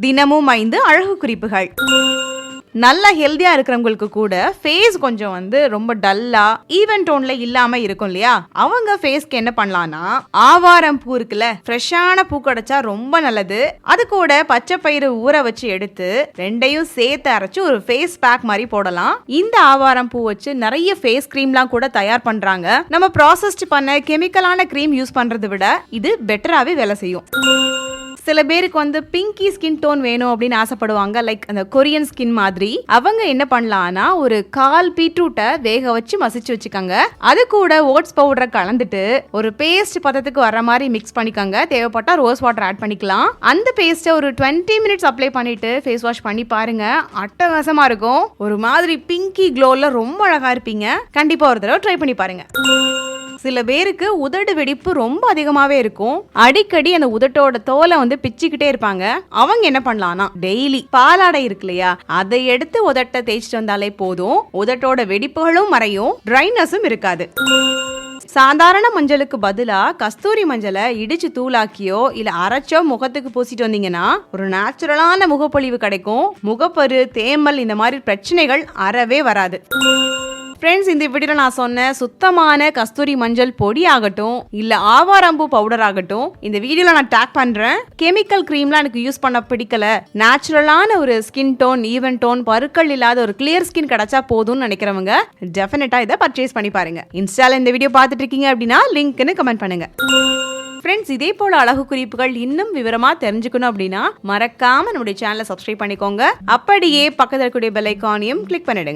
தினமும் ஐந்து அழகு குறிப்புகள். நல்லா ஹெல்தியா இருக்கிறவங்களுக்கு கூட ஃபேஸ் கொஞ்சம் வந்து ரொம்ப டல்லா ஈவன் டோன்ல இல்லாம இருக்கும் இல்லையா? அவங்க ஃபேஸ்க்கு என்ன பண்ணலாம்னா ஆவாரம் பூ இருக்குல்ல ஃப்ரெஷ்ஷான பூ கிடைச்சா ரொம்ப நல்லது. அது கூட பச்சை பயிறு ஊற வச்சு எடுத்து ரெண்டையும் சேர்த்து அரைச்சு ஒரு ஃபேஸ் பேக் மாதிரி போடலாம். இந்த ஆவாரம் பூ வச்சு நிறைய ஃபேஸ் க்ரீம்லாம் கூட தயார் பண்றாங்க. நம்ம ப்ராசஸ்ட் பண்ண கெமிக்கலான க்ரீம் யூஸ் பண்றதை விட இது பெட்டராகவே வேலை செய்யும். சில பேருக்கு வந்து பிங்கி ஸ்கின் டோன் வேணும் அப்படின்னு ஆசைப்படுவாங்க. லைக் அந்த கொரியன் ஸ்கின் மாதிரி. அவங்க என்ன பண்ணலாம்னா ஒரு கால் பீட்ரூட்டை வேக வச்சு மசிச்சு வச்சுக்கோங்க. அது கூட ஓட்ஸ் பவுடரை கலந்துட்டு ஒரு பேஸ்ட் பதத்துக்கு வர மாதிரி மிக்ஸ் பண்ணிக்கோங்க. தேவைப்பட்டா ரோஸ் வாட்டர் ஆட் பண்ணிக்கலாம். அந்த பேஸ்ட்டை ஒரு டுவெண்ட்டி மினிட்ஸ் அப்ளை பண்ணிட்டு ஃபேஸ் வாஷ் பண்ணி பாருங்க. அட்டகாசமா இருக்கும். ஒரு மாதிரி பிங்கி க்ளோல ரொம்ப அழகா இருப்பீங்க. கண்டிப்பா ஒரு தடவை ட்ரை பண்ணி பாருங்க. சில பேருக்கு உதடு வெடிப்பு ரொம்ப அதிகமாவே இருக்கும். அடிக்கடி அந்த உதட்டோட தோலை வந்து பிச்சுக்கிட்டே இருப்பாங்க. அவங்க என்ன பண்ணலாம்னா டெய்லி பாலாடை இருக்கு இல்லையா அதை எடுத்து உதட்டை தேய்ச்சிட்டு வந்தாலே போதும். உதட்டோட வெடிப்புகளும் மறையும் ட்ரைனஸும் இருக்காது. சாதாரண மஞ்சளுக்கு பதிலா கஸ்தூரி மஞ்சளை இடிச்சு தூளாக்கியோ இல்ல அரைச்சோ முகத்துக்கு பூசிட்டு வந்தீங்கன்னா ஒரு நேச்சுரலான முகப்பொழிவு கிடைக்கும். முகப்பரு தேமல் இந்த மாதிரி பிரச்சனைகள் அறவே வராது. ஃப்ரெண்ட்ஸ் இந்த வீடியோவில் நான் சொன்ன சுத்தமான கஸ்தூரி மஞ்சள் பொடி ஆகட்டும் இல்லை ஆவாரம்பூ பவுடர் ஆகட்டும் இந்த வீடியோவில் நான் டேக் பண்ணுறேன் கெமிக்கல் க்ரீம்லாம் எனக்கு யூஸ் பண்ண பிடிக்கல. நேச்சுரலான ஒரு ஸ்கின் டோன் ஈவன் டோன் பருக்கள் இல்லாத ஒரு கிளியர் ஸ்கின் கிடைச்சா போதும்னு நினைக்கிறவங்க டெஃபினட்டாக இதை பர்ச்சேஸ் பண்ணி பாருங்க. இன்ஸ்டால இந்த வீடியோ பார்த்துட்டு இருக்கீங்க அப்படின்னா லிங்க்னு கமெண்ட் பண்ணுங்க. ஃப்ரெண்ட்ஸ் இதே போல அழகு குறிப்புகள் இன்னும் விவரமா தெரிஞ்சுக்கணும் அப்படின்னா மறக்காம நம்முடைய சேனலை சப்ஸ்கிரைப் பண்ணிக்கோங்க. அப்படியே பக்கத்தில் இருக்கக்கூடிய பெல் ஐக்கானையும் கிளிக் பண்ணிடுங்க.